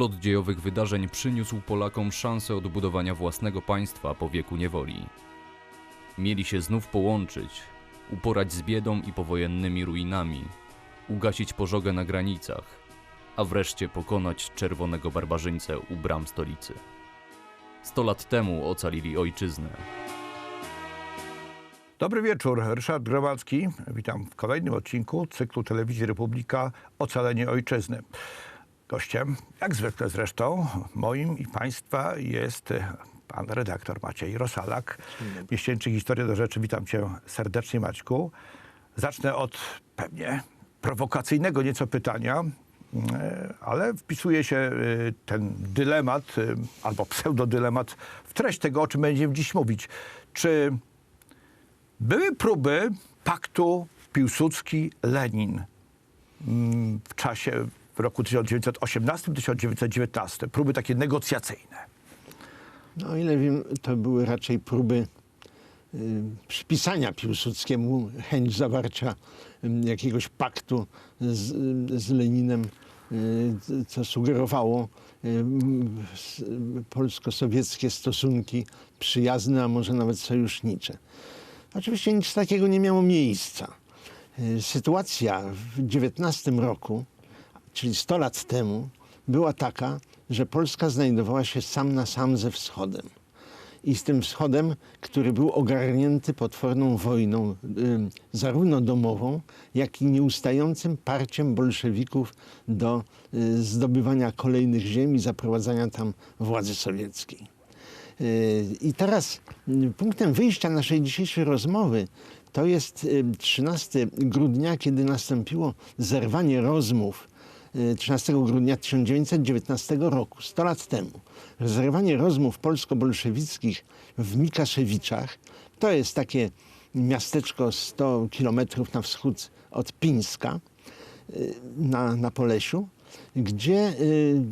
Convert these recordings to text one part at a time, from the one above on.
Splot dziejowych wydarzeń przyniósł Polakom szansę odbudowania własnego państwa po wieku niewoli. Mieli się znów połączyć, uporać z biedą i powojennymi ruinami, ugasić pożogę na granicach, a wreszcie pokonać czerwonego barbarzyńcę u bram stolicy. Sto lat temu ocalili ojczyznę. Dobry wieczór, Ryszard Gromacki. Witam w kolejnym odcinku cyklu Telewizji Republika Ocalenie Ojczyzny. Gościem, jak zwykle zresztą, moim i Państwa jest e, pan redaktor Maciej Rosalak, miesięcznik Historia do Rzeczy. Witam cię serdecznie, Maćku. Zacznę od pewnie prowokacyjnego nieco pytania, e, ale wpisuje się e, ten dylemat albo pseudodylemat w treść tego, o czym będziemy dziś mówić. Czy były próby paktu Piłsudski-Lenin mm, w czasie w roku 1918-1919. Próby takie negocjacyjne. No, o ile wiem, to były raczej próby y, przypisania Piłsudskiemu chęć zawarcia y, jakiegoś paktu z, z Leninem, y, co sugerowało y, polsko-sowieckie stosunki przyjazne, a może nawet sojusznicze. Oczywiście nic takiego nie miało miejsca. Sytuacja w XIX roku, czyli 100 lat temu, była taka, że Polska znajdowała się sam na sam ze wschodem. I z tym wschodem, który był ogarnięty potworną wojną, zarówno domową, jak i nieustającym parciem bolszewików do y, zdobywania kolejnych ziem i zaprowadzania tam władzy sowieckiej. Y, I teraz y, punktem wyjścia naszej dzisiejszej rozmowy to jest y, 13 grudnia, kiedy nastąpiło zerwanie rozmów 13 grudnia 1919 roku, 100 lat temu. Zerwanie rozmów polsko-bolszewickich w Mikaszewiczach. To jest takie miasteczko 100 kilometrów na wschód od Pińska y, na, na Polesiu, gdzie y,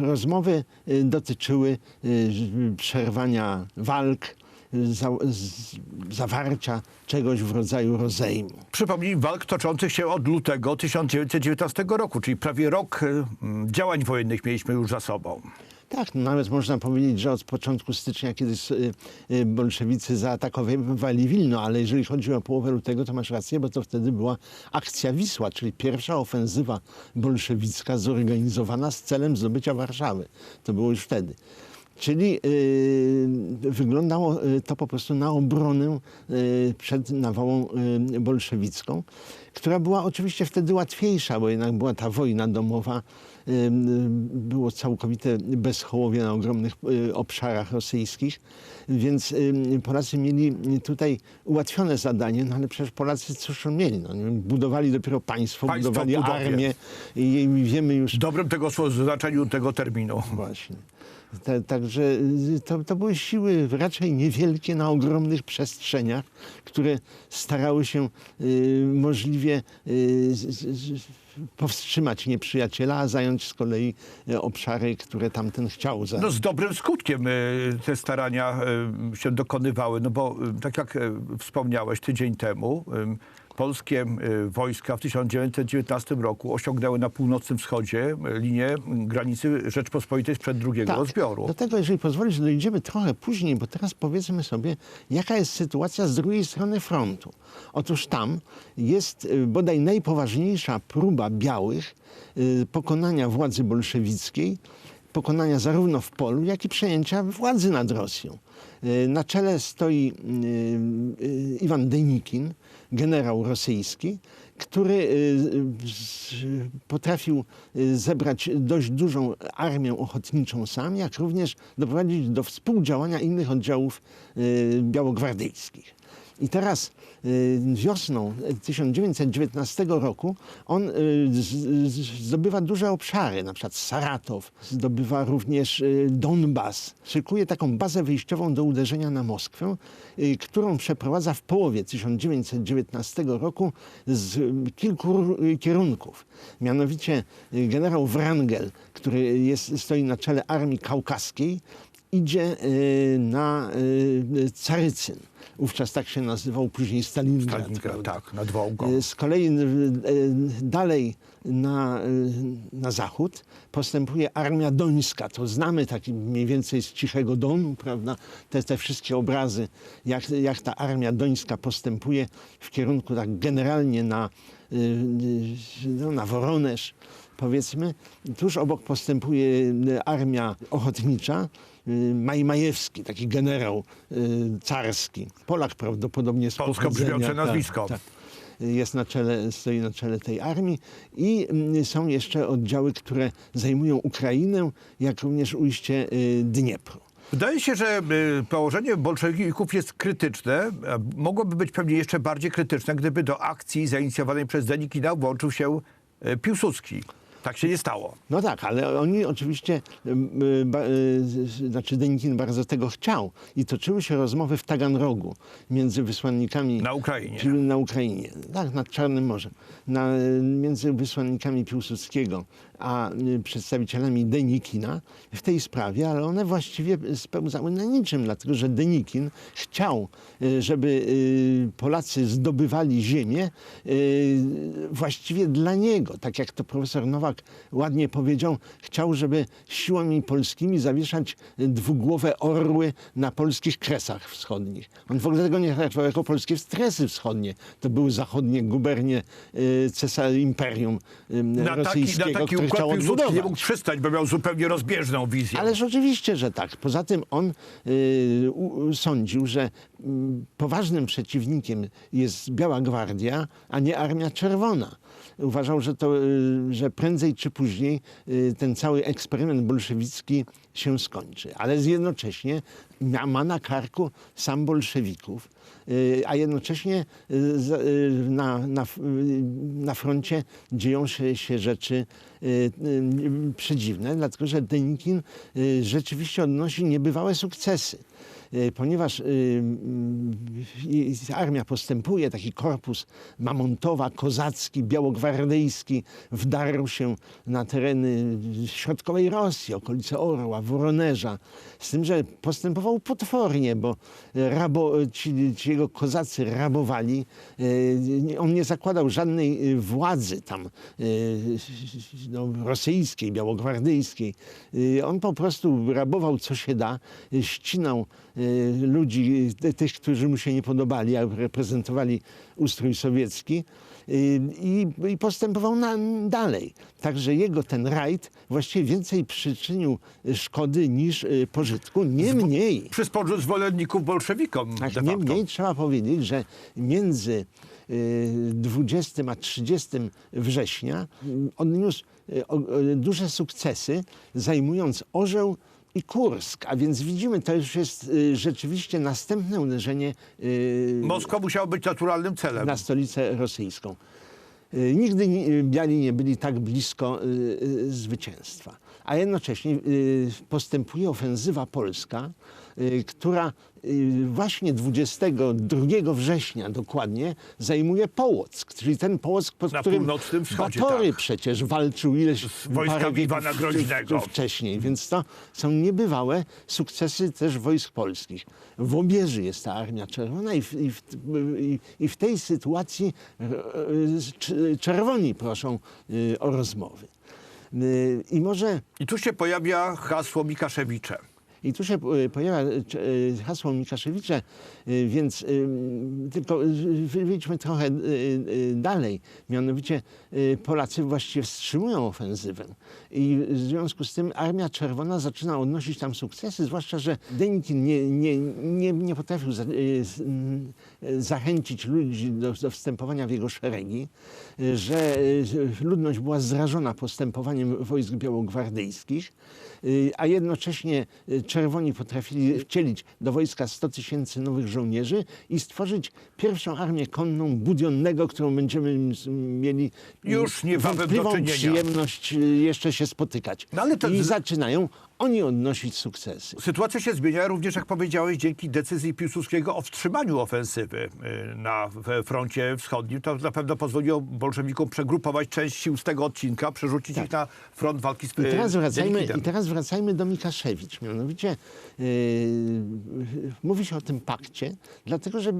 rozmowy y, dotyczyły y, przerwania walk, y, za, z, zawarcia czegoś w rodzaju rozejmu. Przypomnij, walk toczących się od lutego 1919 roku, czyli prawie rok y, działań wojennych mieliśmy już za sobą. Tak, no nawet można powiedzieć, że od początku stycznia, kiedy y, y, bolszewicy zaatakowali Wilno, ale jeżeli chodzi o połowę lutego, to masz rację, bo to wtedy była akcja Wisła, czyli pierwsza ofensywa bolszewicka zorganizowana z celem zdobycia Warszawy. To było już wtedy. Czyli y, wyglądało y, to po prostu na obronę y, przed nawałą bolszewicką, która była oczywiście wtedy łatwiejsza, bo jednak była ta wojna domowa, było całkowite bezchołowie na ogromnych obszarach rosyjskich, więc Polacy mieli tutaj ułatwione zadanie, no ale przecież Polacy cóż mieli? No, budowali dopiero państwo, Państwo budowali budowie. armię i, wiemy już... W dobrym tego słowa znaczeniu tego terminu. Właśnie. Ta, także y, to, to były siły raczej niewielkie na ogromnych przestrzeniach, które starały się y, możliwie y, powstrzymać nieprzyjaciela, a zająć z kolei obszary, które tamten chciał No zająć. z dobrym skutkiem te starania się dokonywały, no bo tak jak wspomniałeś tydzień temu, polskie y, wojska w 1919 roku osiągnęły na północnym wschodzie y, linię granicy Rzeczpospolitej sprzed drugiego rozbioru. Do tego, jeżeli pozwolisz, dojdziemy trochę później, bo teraz powiedzmy sobie, jaka jest sytuacja z drugiej strony frontu. Otóż tam jest y, bodaj najpoważniejsza próba białych pokonania władzy bolszewickiej, pokonania zarówno w polu, jak i przejęcia władzy nad Rosją. Na czele stoi y, Iwan Denikin, generał rosyjski, który y, potrafił y, zebrać dość dużą armię ochotniczą sam, jak również doprowadzić do współdziałania innych oddziałów y, białogwardyjskich. I teraz y, wiosną 1919 roku on y, zdobywa duże obszary, na przykład Saratow, zdobywa również y, Donbas. Szykuje taką bazę wyjściową do uderzenia na Moskwę, y, którą przeprowadza w połowie 1919 roku z y, kilku y, kierunków. Mianowicie y, generał Wrangel, który jest, stoi na czele armii kaukaskiej, idzie y, na y, Carycyn. Wówczas tak się nazywał, później Stalingrad. Stalingrad, tak, nad Wołgą. Y, Z kolei dalej na, na zachód postępuje Armia Dońska. To znamy taki mniej więcej z Cichego Donu, prawda? Te, te wszystkie obrazy, jak, jak ta Armia Dońska postępuje w kierunku tak generalnie na, no, na Woronesz, powiedzmy. Tuż obok postępuje Armia Ochotnicza, Majmajewski, taki generał y, carski. Polak prawdopodobnie z Polsko brzmiące Tak, nazwisko. tak jest na czele, stoi na czele tej armii i mm, są jeszcze oddziały, które zajmują Ukrainę, jak również ujście y, Dniepru. Wydaje się, że y, położenie bolszewików jest krytyczne. Mogłoby być pewnie jeszcze bardziej krytyczne, gdyby do akcji zainicjowanej przez Denikina włączył się y, Piłsudski. Tak się nie stało. No tak, ale oni oczywiście, ba, z- znaczy Denikin bardzo tego chciał i toczyły się rozmowy w Taganrogu między wysłannikami Na Ukrainie. Na Ukrainie, tak, nad Czarnym Morzem, na, między wysłannikami Piłsudskiego a y, przedstawicielami Denikina w tej sprawie, ale one właściwie spełzały na niczym, dlatego że Denikin chciał, y, żeby y, Polacy zdobywali ziemię właściwie dla niego. Tak jak to profesor Nowak ładnie powiedział, chciał, żeby siłami polskimi zawieszać dwugłowe orły na polskich kresach wschodnich. On w ogóle tego nie traktował jako polskie stresy wschodnie. To były zachodnie gubernie cesar imperium Na taki, rosyjskiego, na taki który chciał Piłsudski nie odbudować. mógł przystać, bo miał zupełnie rozbieżną wizję. Ależ oczywiście, że tak. Poza tym on y, u, sądził, że mm, poważnym przeciwnikiem jest Biała Gwardia, a nie Armia Czerwona. Uważał, że, to, y, że prędzej czy później y, ten cały eksperyment bolszewicki się skończy. Ale jednocześnie ma, na karku sam bolszewików, y, a jednocześnie na, na, na froncie dzieją się, się rzeczy przedziwne, dlatego że Denikin rzeczywiście odnosi niebywałe sukcesy. Y, Ponieważ y, y, armia postępuje, taki korpus Mamontowa, kozacki, białogwardyjski wdarł się na tereny środkowej Rosji, okolice Orła, Woronerza. Z tym, że postępował potwornie, bo rabo, ci, ci jego kozacy rabowali. Y, On nie zakładał żadnej y, władzy tam y, no, rosyjskiej, białogwardyjskiej. On po prostu rabował co się da, ścinał ludzi, y, tych, którzy mu się nie podobali, a reprezentowali ustrój sowiecki y, i, i postępował na, dalej. Także jego ten rajd właściwie więcej przyczynił szkody niż y, pożytku. Niemniej... Przy sporu zwolenników bolszewikom Tak, niemniej trzeba powiedzieć, że między y, 20 a 30 września y, odniósł duże sukcesy, zajmując Orzeł i Kursk. A więc widzimy, to już jest y, rzeczywiście następne uderzenie y, Moskwa musiała być naturalnym celem. na stolicę rosyjską. Y, Nigdy ni- y, biali nie byli tak blisko y, y, zwycięstwa. A jednocześnie y, postępuje ofensywa polska, która y, właśnie 22 września dokładnie zajmuje Połock, czyli ten Połock, pod Na którym północnym wschodzie, Batory tak. przecież walczył ileś wojskami wieków Iwana Groźnego. wcześniej, więc to są niebywałe sukcesy też wojsk polskich. W obieży jest ta Armia Czerwona i w, i w, i, w tej sytuacji cz- czerwoni proszą e, o rozmowy. I może I tu się pojawia hasło Mikaszewicza. I tu się e, pojawia e, hasło Mikaszewicza, więc e, tylko e, wyjdźmy trochę dalej. Mianowicie Polacy właściwie wstrzymują ofensywę i w związku z tym Armia Czerwona zaczyna odnosić tam sukcesy, zwłaszcza, że Denikin nie, nie, nie, nie potrafił za, zachęcić ludzi do, do wstępowania w jego szeregi, że ludność była zrażona postępowaniem wojsk białogwardyjskich, y, a jednocześnie y, czerwoni potrafili wcielić do wojska 100 tysięcy nowych żołnierzy i stworzyć pierwszą armię konną Budionnego, którą będziemy mieli Już niebawem do wątpliwą czynienia. przyjemność y, jeszcze się spotykać. No ale to I zaczynają oni odnosić sukcesy. Sytuacja się zmienia również, jak powiedziałeś, dzięki decyzji Piłsudskiego o wstrzymaniu ofensywy y, na froncie wschodnim. To na pewno pozwoliło bolszewikom przegrupować część sił z tego odcinka, przerzucić ich na front walki z Tak. I teraz, y, wracajmy, Denikinem. I teraz wracajmy do Mikaszewicz. Mianowicie yy, mówi się o tym pakcie, dlatego że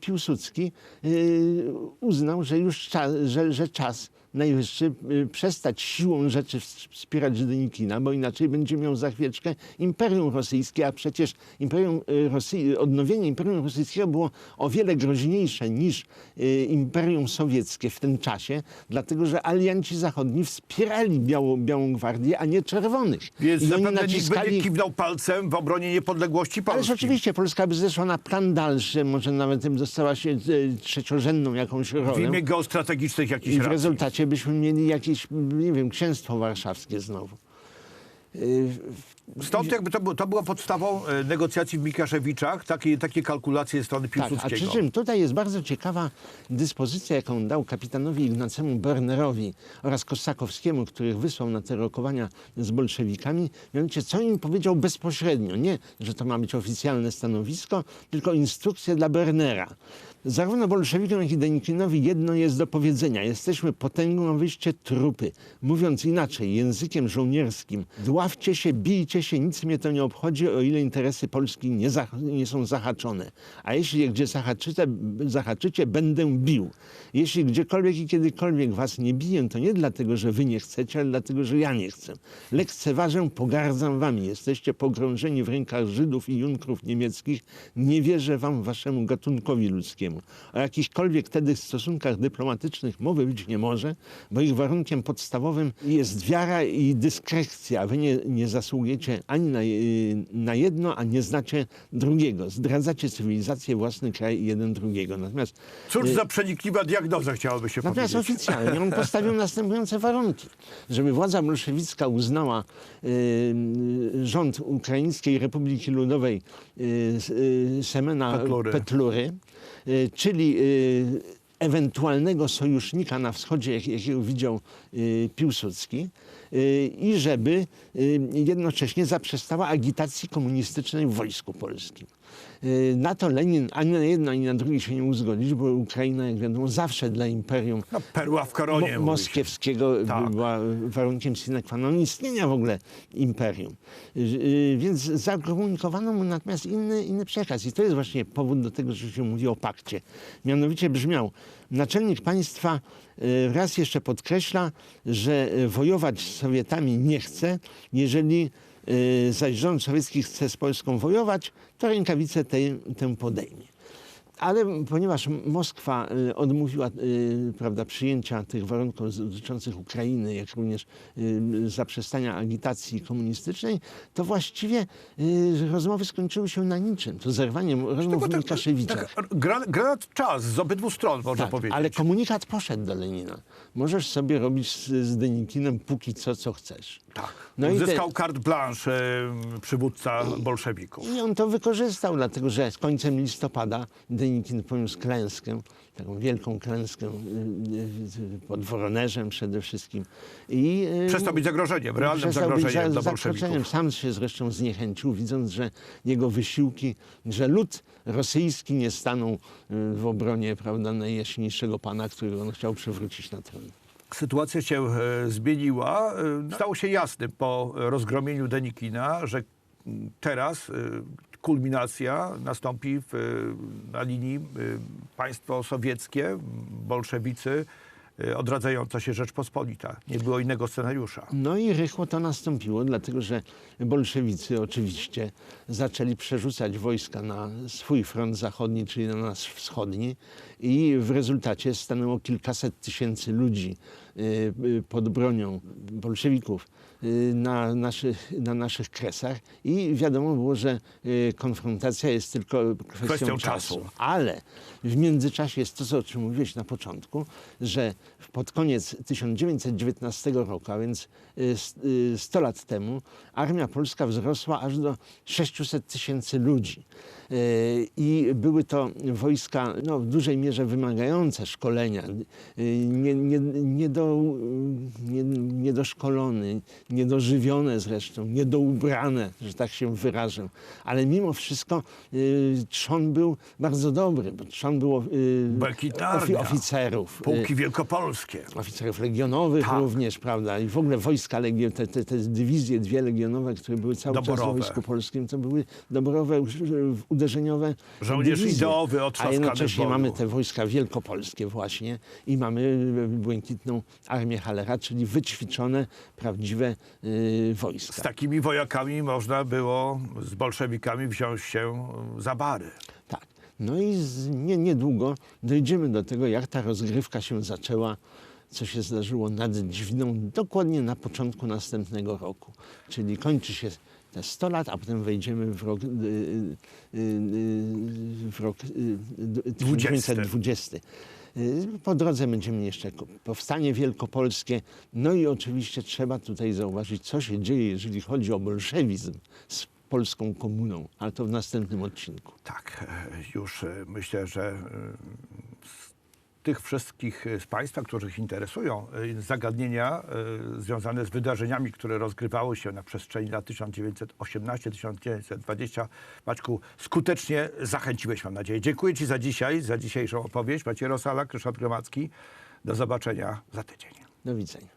Piłsudski yy, uznał, że już czas, że, że czas najwyższy yy, przestać siłą rzeczy ws- wspierać Denikina, bo inaczej będzie miał za chwileczkę Imperium Rosyjskie, a przecież Imperium yy, Rosy... odnowienie Imperium Rosyjskiego było o wiele groźniejsze niż yy, Imperium Sowieckie w tym czasie, dlatego że alianci zachodni wspierali Białą, Białą Gwardię, a nie Czerwonych. Więc I zapewne naciskali- będzie kiwnął palcem w obronie niepodległości Polski. Ależ oczywiście Polska by zeszła na plan dalszy, może nawet dostała się trzeciorzędną jakąś W rolę. imię geostrategicznych jakichś I w rezultacie byśmy mieli jakieś, nie wiem, księstwo warszawskie znowu. Y, Stąd jakby to, było, to było podstawą e, negocjacji w Mikaszewiczach, takie, takie kalkulacje strony Tak, a Piłsudskiego. przy czym tutaj jest bardzo ciekawa dyspozycja, jaką dał kapitanowi Ignacemu Bernerowi oraz Kosakowskiemu, których wysłał na te rokowania z bolszewikami. Mianowicie, co im powiedział bezpośrednio. Nie, że to ma być oficjalne stanowisko, tylko instrukcje dla Bernera. Zarówno bolszewikom, jak i Denikinowi jedno jest do powiedzenia. Jesteśmy potęgą, a trupy. Mówiąc inaczej, językiem żołnierskim. Dławcie się, bijcie się, nic mnie to nie obchodzi, o ile interesy Polski nie, nie są zahaczone. A jeśli gdzie zahaczycie, zahaczycie, będę bił. Jeśli gdziekolwiek i kiedykolwiek was nie biję, to nie dlatego, że wy nie chcecie, ale dlatego, że ja nie chcę. Lekceważę, pogardzam wami. Jesteście pogrążeni w rękach Żydów i Junkrów niemieckich. Nie wierzę wam, waszemu gatunkowi ludzkiemu. O jakichkolwiek wtedy stosunkach dyplomatycznych mowy być nie może, bo ich warunkiem podstawowym jest wiara i dyskrecja. Wy nie, nie zasługujecie ani na, y, na jedno, a nie znacie drugiego. Zdradzacie cywilizację, własny kraj jeden drugiego. Natomiast Cóż y, za przenikliwa diagnoza chciałoby się Natomiast powiedzieć. oficjalnie on postawił następujące warunki. Żeby władza bolszewicka uznała y, y, rząd Ukraińskiej Republiki Ludowej y, y, Semena Petlury. Petlury, czyli y, ewentualnego sojusznika na wschodzie, jak- jakiego widział y, Piłsudski, y, i żeby y, jednocześnie zaprzestała agitacji komunistycznej w Wojsku Polskim. Y, Na to Lenin ani na jedno, ani na drugie się nie mógł zgodzić, bo Ukraina, jak wiadomo, zawsze dla imperium No, perła w koronie. mo- moskiewskiego Tak. była warunkiem sine qua non istnienia w ogóle imperium. Y, y, Więc zakomunikowano mu natomiast inny, inny przekaz. I to jest właśnie powód do tego, że się mówi o pakcie. Mianowicie brzmiał, naczelnik państwa y, raz jeszcze podkreśla, że y, wojować z Sowietami nie chce, jeżeli y, zaś rząd sowiecki chce z Polską wojować, to rękawice tę podejmie. Ale ponieważ Moskwa y, odmówiła y, prawda, przyjęcia tych warunków dotyczących Ukrainy, jak również y, zaprzestania agitacji komunistycznej, to właściwie rozmowy skończyły się na niczym. To zerwaniem rozmów w Łukaszewiczach. tak, gra, granat czas z obydwu stron, można Tak, powiedzieć. ale komunikat poszedł do Lenina. Możesz sobie robić z, z Denikinem póki co, co chcesz. tak. No i te- Uzyskał carte blanche e, przywódca bolszewików. I on to wykorzystał, dlatego że z końcem listopada Denikin poniósł klęskę, taką wielką klęskę y, y, pod Woronerzem przede wszystkim. I, y, Przestał być zagrożeniem, realnym zagrożeniem za- dla bolszewików. Sam się zresztą zniechęcił, widząc, że jego wysiłki, że lud rosyjski nie stanął y, w obronie prawda, najjaśniejszego pana, którego on chciał przywrócić na tron. Sytuacja się e, zmieniła. E, Stało się jasne po rozgromieniu Denikina, że mm, teraz e, kulminacja nastąpi w, e, na linii e, państwo sowieckie, bolszewicy, e, odradzająca się Rzeczpospolita. Nie było innego scenariusza. No i rychło to nastąpiło, dlatego że bolszewicy oczywiście zaczęli przerzucać wojska na swój front zachodni, czyli na nasz wschodni i w rezultacie stanęło kilkaset tysięcy ludzi y, y, pod bronią bolszewików y, na naszych, na naszych kresach i wiadomo było, że y, konfrontacja jest tylko kwestią, Kwestią czasu. czasu. Ale w międzyczasie jest to, co- o czym mówiłeś na początku, że pod koniec 1919 roku, a więc y, s- y, 100 lat temu, armia polska wzrosła aż do 600 tysięcy ludzi. Y, I były to wojska no, w dużej mierze wymagające szkolenia, y, nie, nie, nie, do, nie, niedoszkolony, niedożywione zresztą, niedoubrane, że tak się wyrażę. Ale mimo wszystko y, trzon był bardzo dobry, bo trzon było oficerów. Pułki wielkopolskie. oficerów legionowych Tak. również, prawda? I w ogóle wojska legio, te, te, te dywizje dwie legionowe, które były cały czas Doborowe. w Wojsku Polskim, to były doborowe, uż- uderzeniowe Żołnierz dywizje. ideowy, A jednocześnie mamy te wojska wielkopolskie właśnie i mamy błękitną Armię Halera, czyli wyćwiczone, prawdziwe y, Z wojska. takimi wojakami można było z bolszewikami wziąć się za bary. Tak. No i z, nie, niedługo dojdziemy do tego, jak ta rozgrywka się zaczęła, co się zdarzyło nad Dźwigną dokładnie na początku następnego roku. Czyli kończy się te 100 lat, a potem wejdziemy w rok, y, y, y, w rok y, y, 1920. Y, Po drodze będziemy jeszcze powstanie wielkopolskie. No i oczywiście trzeba tutaj zauważyć, co się dzieje, jeżeli chodzi o bolszewizm z polską komuną, ale to w następnym odcinku. Tak, e, już e, myślę, że e, tych wszystkich e, z Państwa, których interesują e, zagadnienia e, związane z wydarzeniami, które rozgrywały się na przestrzeni lat 1918-1920, Maćku, skutecznie zachęciłeś, mam nadzieję. Dziękuję Ci za dzisiaj, za dzisiejszą opowieść. Maciej Rosala, Ryszard Gromacki. Do zobaczenia za tydzień. Do widzenia.